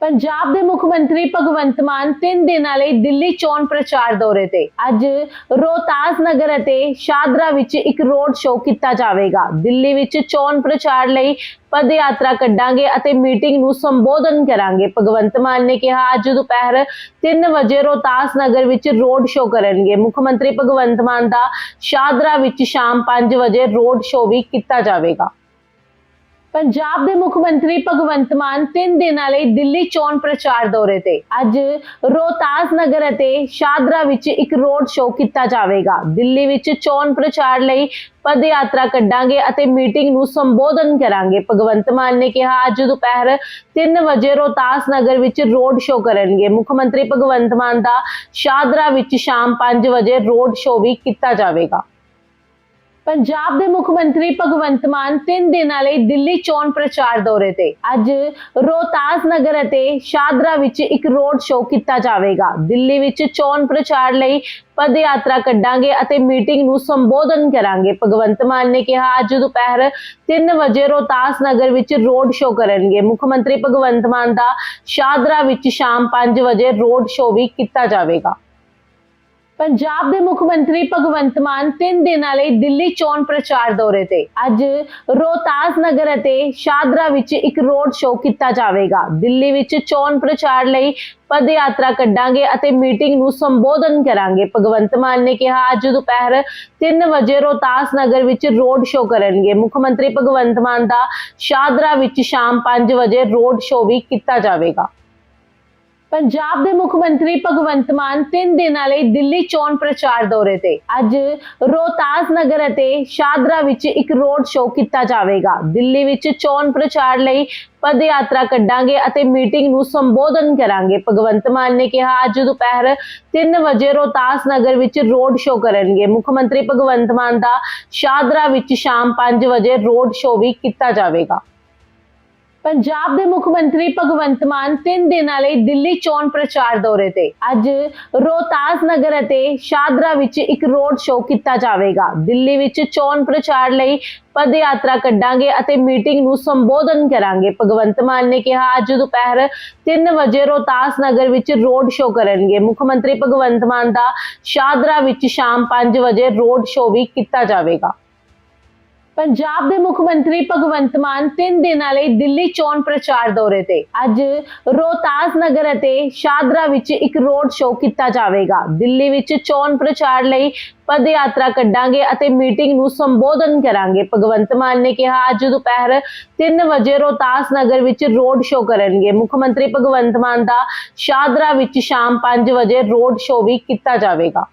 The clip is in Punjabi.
ਪੰਜਾਬ ਦੇ ਮੁੱਖ ਮੰਤਰੀ ਭਗਵੰਤ ਮਾਨ ਤਿੰਨ ਦਿਨਾਂ ਲਈ ਦਿੱਲੀ ਚੋਣ ਪ੍ਰਚਾਰ ਦੌਰੇ ਤੇ। ਅੱਜ ਰੋਹਤਾਸ ਨਗਰ ਅਤੇ ਸ਼ਾਦਰਾ ਵਿੱਚ ਇੱਕ ਰੋਡ ਸ਼ੋਅ ਕੀਤਾ ਜਾਵੇਗਾ। ਦਿੱਲੀ ਵਿੱਚ ਚੋਣ ਪ੍ਰਚਾਰ ਲਈ ਪਦ ਯਾਤਰਾ ਕੱਢਾਂਗੇ ਅਤੇ ਮੀਟਿੰਗ ਨੂੰ ਸੰਬੋਧਨ ਕਰਾਂਗੇ। ਭਗਵੰਤ ਮਾਨ ਨੇ ਕਿਹਾ, ਅੱਜ ਦੁਪਹਿਰ 3 ਵਜੇ ਰੋਹਤਾਸ ਨਗਰ ਵਿੱਚ ਰੋਡ ਸ਼ੋਅ ਕਰਨਗੇ। ਮੁੱਖ ਮੰਤਰੀ ਭਗਵੰਤ ਮਾਨ ਦਾ ਸ਼ਾਦਰਾ ਵਿੱਚ ਸ਼ਾਮ 5 ਵਜੇ ਰੋਡ ਸ਼ੋਅ ਵੀ ਕੀਤਾ ਜਾਵੇਗਾ। ਪੰਜਾਬ ਦੇ ਮੁੱਖ ਮੰਤਰੀ ਭਗਵੰਤ ਮਾਨ ਤਿੰਨ ਦਿਨਾਂ ਲਈ ਦਿੱਲੀ ਚੋਣ ਪ੍ਰਚਾਰ ਦੌਰੇ ਤੇ। ਅੱਜ ਰੋਹਤਾਸ ਨਗਰ ਅਤੇ ਸ਼ਾਦਰਾ ਵਿੱਚ ਇੱਕ ਰੋਡ ਸ਼ੋਅ ਕੀਤਾ ਜਾਵੇਗਾ। ਦਿੱਲੀ ਵਿੱਚ ਚੋਣ ਪ੍ਰਚਾਰ ਲਈ ਪਦ ਯਾਤਰਾ ਕੱਢਾਂਗੇ ਅਤੇ ਮੀਟਿੰਗ ਨੂੰ ਸੰਬੋਧਨ ਕਰਾਂਗੇ। ਭਗਵੰਤ ਮਾਨ ਨੇ ਕਿਹਾ, ਅੱਜ ਦੁਪਹਿਰ 3 ਵਜੇ ਰੋਹਤਾਸ ਨਗਰ ਵਿੱਚ ਰੋਡ ਸ਼ੋਅ ਕਰਨਗੇ। ਮੁੱਖ ਮੰਤਰੀ ਭਗਵੰਤ ਮਾਨ ਦਾ ਸ਼ਾਦਰਾ ਵਿੱਚ ਸ਼ਾਮ 5 ਵਜੇ ਰੋਡ ਸ਼ੋਅ ਵੀ ਕੀਤਾ ਜਾਵੇਗਾ। ਪੰਜਾਬ ਦੇ ਮੁੱਖ ਮੰਤਰੀ ਭਗਵੰਤ ਮਾਨ ਤਿੰਨ ਦਿਨਾਂ ਲਈ ਦਿੱਲੀ ਚੋਣ ਪ੍ਰਚਾਰ ਦੌਰੇ ਤੇ। ਅੱਜ ਰੋਹਤਾਸ ਨਗਰ ਅਤੇ ਸ਼ਾਦਰਾ ਵਿੱਚ ਇੱਕ ਰੋਡ ਸ਼ੋਅ ਕੀਤਾ ਜਾਵੇਗਾ। ਦਿੱਲੀ ਵਿੱਚ ਚੋਣ ਪ੍ਰਚਾਰ ਲਈ ਪਦ ਯਾਤਰਾ ਕੱਢਾਂਗੇ ਅਤੇ ਮੀਟਿੰਗ ਨੂੰ ਸੰਬੋਧਨ ਕਰਾਂਗੇ। ਭਗਵੰਤ ਮਾਨ ਨੇ ਕਿਹਾ, ਅੱਜ ਦੁਪਹਿਰ 3 ਵਜੇ ਰੋਹਤਾਸ ਨਗਰ ਵਿੱਚ ਰੋਡ ਸ਼ੋਅ ਕਰਨਗੇ। ਮੁੱਖ ਮੰਤਰੀ ਭਗਵੰਤ ਮਾਨ ਦਾ ਸ਼ਾਦਰਾ ਵਿੱਚ ਸ਼ਾਮ 5 ਵਜੇ ਰੋਡ ਸ਼ੋਅ ਵੀ ਕੀਤਾ ਜਾਵੇਗਾ। ਪੰਜਾਬ ਦੇ ਮੁੱਖ ਮੰਤਰੀ ਭਗਵੰਤ ਮਾਨ ਤਿੰਨ ਦਿਨਾਂ ਲਈ ਦਿੱਲੀ ਚੋਣ ਪ੍ਰਚਾਰ ਦੌਰੇ ਤੇ। ਅੱਜ ਰੋਹਤਾਸ ਨਗਰ ਅਤੇ ਸ਼ਾਦਰਾ ਵਿੱਚ ਇੱਕ ਰੋਡ ਸ਼ੋਅ ਕੀਤਾ ਜਾਵੇਗਾ। ਦਿੱਲੀ ਵਿੱਚ ਚੋਣ ਪ੍ਰਚਾਰ ਲਈ ਪਦ ਯਾਤਰਾ ਕੱਢਾਂਗੇ ਅਤੇ ਮੀਟਿੰਗ ਨੂੰ ਸੰਬੋਧਨ ਕਰਾਂਗੇ। ਭਗਵੰਤ ਮਾਨ ਨੇ ਕਿਹਾ, ਅੱਜ ਦੁਪਹਿਰ 3 ਵਜੇ ਰੋਹਤਾਸ ਨਗਰ ਵਿੱਚ ਰੋਡ ਸ਼ੋਅ ਕਰਨਗੇ। ਮੁੱਖ ਮੰਤਰੀ ਭਗਵੰਤ ਮਾਨ ਦਾ ਸ਼ਾਦਰਾ ਵਿੱਚ ਸ਼ਾਮ 5 ਵਜੇ ਰੋਡ ਸ਼ੋਅ ਵੀ ਕੀਤਾ ਜਾਵੇਗਾ। ਪੰਜਾਬ ਦੇ ਮੁੱਖ ਮੰਤਰੀ ਭਗਵੰਤ ਮਾਨ ਤਿੰਨ ਦਿਨਾਂ ਲਈ ਦਿੱਲੀ ਚੋਣ ਪ੍ਰਚਾਰ ਦੌਰੇ ਤੇ। ਅੱਜ ਰੋਹਤਾਸ ਨਗਰ ਅਤੇ ਸ਼ਾਦਰਾ ਵਿੱਚ ਇੱਕ ਰੋਡ ਸ਼ੋਅ ਕੀਤਾ ਜਾਵੇਗਾ। ਦਿੱਲੀ ਵਿੱਚ ਚੋਣ ਪ੍ਰਚਾਰ ਲਈ ਪਦ ਯਾਤਰਾ ਕੱਢਾਂਗੇ ਅਤੇ ਮੀਟਿੰਗ ਨੂੰ ਸੰਬੋਧਨ ਕਰਾਂਗੇ। ਭਗਵੰਤ ਮਾਨ ਨੇ ਕਿਹਾ, ਅੱਜ ਦੁਪਹਿਰ 3 ਵਜੇ ਰੋਹਤਾਸ ਨਗਰ ਵਿੱਚ ਰੋਡ ਸ਼ੋਅ ਕਰਨਗੇ। ਮੁੱਖ ਮੰਤਰੀ ਭਗਵੰਤ ਮਾਨ ਦਾ ਸ਼ਾਦਰਾ ਵਿੱਚ ਸ਼ਾਮ 5 ਵਜੇ ਰੋਡ ਸ਼ੋਅ ਵੀ ਕੀਤਾ ਜਾਵੇਗਾ। ਪੰਜਾਬ ਦੇ ਮੁੱਖ ਮੰਤਰੀ ਭਗਵੰਤ ਮਾਨ ਤਿੰਨ ਦਿਨਾਂ ਲਈ ਦਿੱਲੀ ਚੋਣ ਪ੍ਰਚਾਰ ਦੌਰੇ ਤੇ। ਅੱਜ ਰੋਹਤਾਸ ਨਗਰ ਅਤੇ ਸ਼ਾਦਰਾ ਵਿੱਚ ਇੱਕ ਰੋਡ ਸ਼ੋਅ ਕੀਤਾ ਜਾਵੇਗਾ। ਦਿੱਲੀ ਵਿੱਚ ਚੋਣ ਪ੍ਰਚਾਰ ਲਈ ਪਦ ਯਾਤਰਾ ਕੱਢਾਂਗੇ ਅਤੇ ਮੀਟਿੰਗ ਨੂੰ ਸੰਬੋਧਨ ਕਰਾਂਗੇ। ਭਗਵੰਤ ਮਾਨ ਨੇ ਕਿਹਾ, ਅੱਜ ਦੁਪਹਿਰ 3 ਵਜੇ ਰੋਹਤਾਸ ਨਗਰ ਵਿੱਚ ਰੋਡ ਸ਼ੋਅ ਕਰਨਗੇ। ਮੁੱਖ ਮੰਤਰੀ ਭਗਵੰਤ ਮਾਨ ਦਾ ਸ਼ਾਦਰਾ ਵਿੱਚ ਸ਼ਾਮ 5 ਵਜੇ ਰੋਡ ਸ਼ੋਅ ਵੀ ਕੀਤਾ ਜਾਵੇਗਾ। ਪੰਜਾਬ ਦੇ ਮੁੱਖ ਮੰਤਰੀ ਭਗਵੰਤ ਮਾਨ ਤਿੰਨ ਦਿਨਾਂ ਲਈ ਦਿੱਲੀ ਚੋਣ ਪ੍ਰਚਾਰ ਦੌਰੇ ਤੇ। ਅੱਜ ਰੋਹਤਾਸ ਨਗਰ ਅਤੇ ਸ਼ਾਦਰਾ ਵਿੱਚ ਇੱਕ ਰੋਡ ਸ਼ੋਅ ਕੀਤਾ ਜਾਵੇਗਾ। ਦਿੱਲੀ ਵਿੱਚ ਚੋਣ ਪ੍ਰਚਾਰ ਲਈ ਪਦ ਯਾਤਰਾ ਕੱਢਾਂਗੇ ਅਤੇ ਮੀਟਿੰਗ ਨੂੰ ਸੰਬੋਧਨ ਕਰਾਂਗੇ। ਭਗਵੰਤ ਮਾਨ ਨੇ ਕਿਹਾ, ਅੱਜ ਦੁਪਹਿਰ 3 ਵਜੇ ਰੋਹਤਾਸ ਨਗਰ ਵਿੱਚ ਰੋਡ ਸ਼ੋਅ ਕਰਨਗੇ। ਮੁੱਖ ਮੰਤਰੀ ਭਗਵੰਤ ਮਾਨ ਦਾ ਸ਼ਾਦਰਾ ਵਿੱਚ ਸ਼ਾਮ 5 ਵਜੇ ਰੋਡ ਸ਼ੋਅ ਵੀ ਕੀਤਾ ਜਾਵੇਗਾ।